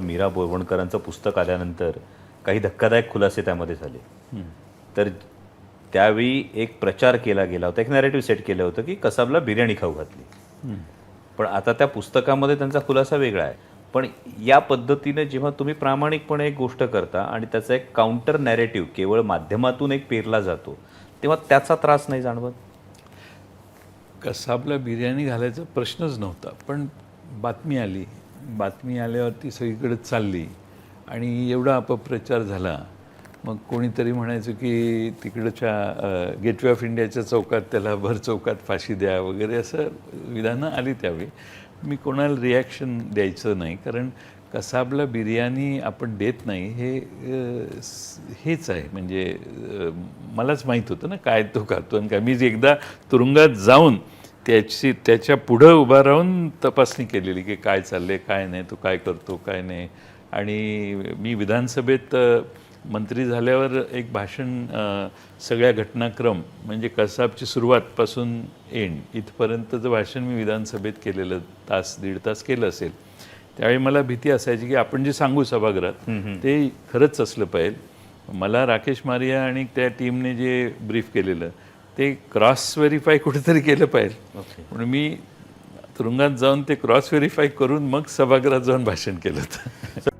मीरा बोरवणकरांचं पुस्तक आल्यानंतर काही धक्कादायक खुलासे त्यामध्ये झाले. तर त्यावेळी एक प्रचार केला गेला होता एक नॅरेटिव्ह सेट केलं होतं की कसाबला बिर्याणी खाऊ घातली. पण आता त्या पुस्तकामध्ये त्यांचा खुलासा वेगळा आहे. पण या पद्धतीने जेव्हा तुम्ही प्रामाणिकपणे एक गोष्ट करता आणि त्याचा एक काउंटर नॅरेटिव्ह केवळ माध्यमातून एक पेरला जातो तेव्हा त्याचा त्रास नाही जाणवत? कसाबला बिर्याणी घालायचा प्रश्नच नव्हता पण बातमी आली. बातमी आल्यावरती सगळीकडे चालली आणि एवढा अपप्रचार झाला. मग कोणीतरी म्हणायचं की तिकडच्या गेटवे ऑफ इंडियाच्या चौकात त्याला भर चौकात फाशी द्या वगैरे असं विधानं आली त्यावेळी. मी कोणाला रिॲक्शन द्यायचं नाही कारण कसाबला बिर्याणी आपण देत नाही हे हेच आहे. म्हणजे मलाच माहीत होतं ना काय तो खातो आणि काय. मी एकदा तुरुंगात जाऊन त्याची त्याच्या पुढं उभा राहून तपासणी केलेली की काय चाललंय काय नाही तो काय करतो काय नाही. आणि मी विधानसभेत मंत्री झाल्यावर एक भाषण सगळ्या घटनाक्रम म्हणजे कसाबची सुरुवातपासून एंड इथपर्यंतचं भाषण मी विधानसभेत केलेलं तास दीड तास केलं असेल. त्यावेळी मला भीती असायची की आपण जे सांगू सभागृहात ते खरंच असलं पाहिजे. मला राकेश मारिया आणि त्या टीमने जे ब्रीफ केलेलं ते क्रॉस व्हेरीफाय कुठेतरी केलं पाहिजे. म्हणून मी तुरुंगात जाऊन ते क्रॉस व्हेरीफाय करून मग सभागृहात जाऊन भाषण केलं होतं.